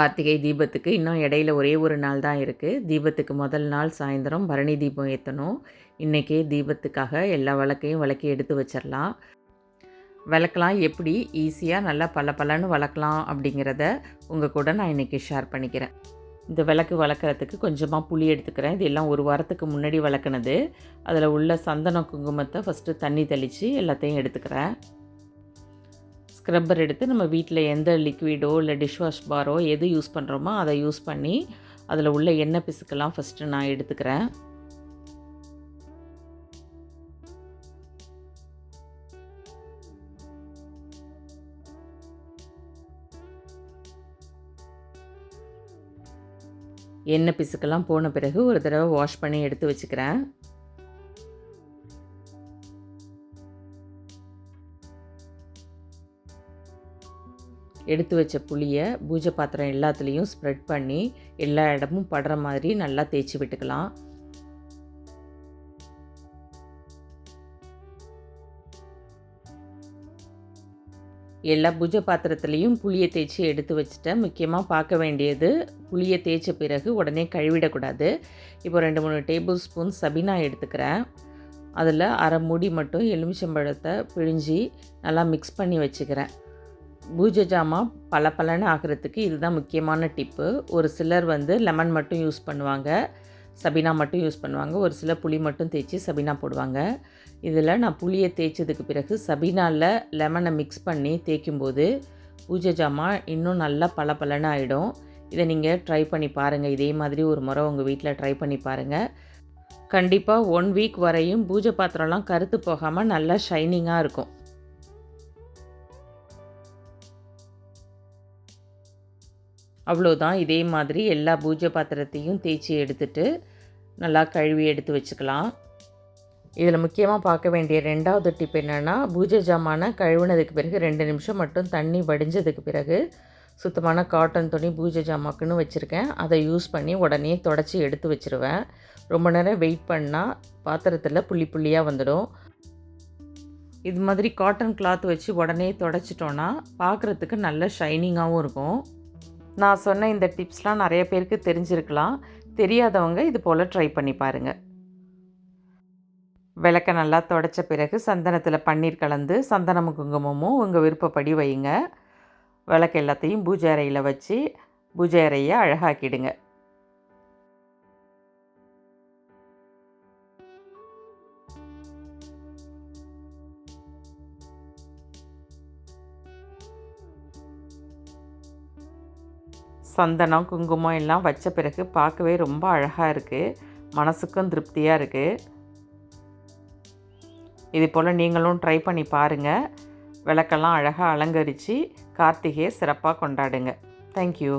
கார்த்திகை தீபத்துக்கு இன்னும் இடையில ஒரே ஒரு நாள் தான் இருக்குது தீபத்துக்கு முதல் நாள் சாயந்தரம் பரணி தீபம் ஏற்றணும் இன்றைக்கே தீபத்துக்காக எல்லா விளக்கையும் விளக்கி எடுத்து வச்சிடலாம் விளக்கலாம் எப்படி? ஈஸியாக நல்லா பல பலன்னு வளர்க்கலாம் அப்படிங்கிறத உங்கள் கூட நான் இன்றைக்கி ஷேர் பண்ணிக்கிறேன். இந்த விளக்கு வளர்க்குறதுக்கு கொஞ்சமாக புளி எடுத்துக்கிறேன். இது எல்லாம் ஒரு வாரத்துக்கு முன்னாடி வளர்க்குனது அதில் உள்ள சந்தன குங்குமத்தை ஃபஸ்ட்டு தண்ணி தெளித்து எல்லாத்தையும் எடுத்துக்கிறேன். ஸ்க்ரப்பர் எடுத்து நம்ம வீட்டில் எந்த லிக்விடோ இல்லை டிஷ்வாஷ் பாரோ எது யூஸ் பண்ணுறோமோ அதை யூஸ் பண்ணி அதில் உள்ள எண்ணெய் பிசுக்கெல்லாம் ஃபஸ்ட்டு நான் எடுத்துக்கிறேன். எண்ணெய் பிசுக்கெல்லாம் போன பிறகு ஒரு தடவை வாஷ் பண்ணி எடுத்து வச்சுக்கிறேன். எடுத்து வச்ச புளியை பூஜை பாத்திரம் எல்லாத்துலேயும் ஸ்ப்ரெட் பண்ணி எல்லா இடமும் படுற மாதிரி நல்லா தேய்ச்சி விட்டுக்கலாம். எல்லா பூஜை பாத்திரத்துலேயும் புளியை தேய்ச்சி எடுத்து வச்சுட்டேன். முக்கியமாக பார்க்க வேண்டியது புளியை தேய்ச்ச பிறகு உடனே கழுவிடக்கூடாது. இப்போ ரெண்டு மூணு டேபிள் ஸ்பூன் சபினா எடுத்துக்கிறேன். அதில் அரை மூடி மட்டும் எலுமிச்சம்பழத்தை பிழிஞ்சி நல்லா மிக்ஸ் பண்ணி வச்சுக்கிறேன். பூஜை ஜாமான் பல பலன்னு ஆகிறதுக்கு இதுதான் முக்கியமான டிப்பு ஒரு சிலர் வந்து லெமன் மட்டும் யூஸ் பண்ணுவாங்க சபினா மட்டும் யூஸ் பண்ணுவாங்க ஒரு சிலர் புளி மட்டும் தேய்ச்சி சபினா போடுவாங்க. இதில் நான் புளியை தேய்ச்சதுக்கு பிறகு சபினாவில் லெமனை மிக்ஸ் பண்ணி தேய்க்கும்போது பூஜை ஜாமான் இன்னும் நல்லா பல பலன்னு ஆகிடும் இதை நீங்கள் ட்ரை பண்ணி பாருங்கள் இதே மாதிரி ஒரு முறை உங்கள் வீட்டில் ட்ரை பண்ணி பாருங்கள் கண்டிப்பாக ஒன் வீக் வரையும் பூஜை பாத்திரம்லாம் கருத்து போகாமல் நல்லா ஷைனிங்காக இருக்கும். அவ்வளோதான். இதே மாதிரி எல்லா பூஜை பாத்திரத்தையும் தேய்ச்சி எடுத்துட்டு நல்லா கழுவி எடுத்து வச்சுக்கலாம். இதில் முக்கியமாக பார்க்க வேண்டிய ரெண்டாவது டிப் என்னென்னா பூஜை ஜாமானை கழுவுனதுக்கு பிறகு ரெண்டு நிமிஷம் மட்டும் தண்ணி வடிஞ்சதுக்கு பிறகு சுத்தமான காட்டன் துணி பூஜை ஜாமாக்குன்னு வச்சுருக்கேன். அதை யூஸ் பண்ணி உடனே தொடச்சி எடுத்து வச்சுருவேன். ரொம்ப நேரம் வெயிட் பண்ணால் பாத்திரத்தில் புள்ளி புள்ளியாக வந்துடும். இது மாதிரி காட்டன் கிளாத் வச்சு உடனே தொடச்சிட்டோன்னா பார்க்குறதுக்கு நல்ல ஷைனிங்காகவும் இருக்கும். நான் சொன்ன இந்த டிப்ஸ்லாம் நிறைய பேருக்கு தெரிஞ்சிருக்கலாம். தெரியாதவங்க இது போல் ட்ரை பண்ணி பாருங்கள் விளக்க நல்லா தொடச்ச பிறகு சந்தனத்தில் பன்னீர் கலந்து சந்தனமும் குங்குமமும் உங்கள் விருப்பப்படி வையுங்க. விளக்கு எல்லாத்தையும் பூஜை அறையில் வச்சு பூஜை அறையை அழகாக்கிடுங்க. சந்தனம் குங்குமம் எல்லாம் வச்ச பிறகு பார்க்கவே ரொம்ப அழகாக இருக்குது மனசுக்கும் திருப்தியாக இருக்குது இது போல் நீங்களும் ட்ரை பண்ணி பாருங்கள் விளக்கெல்லாம் அழகாக அலங்கரித்து கார்த்திகையை சிறப்பாக கொண்டாடுங்க. தேங்க்யூ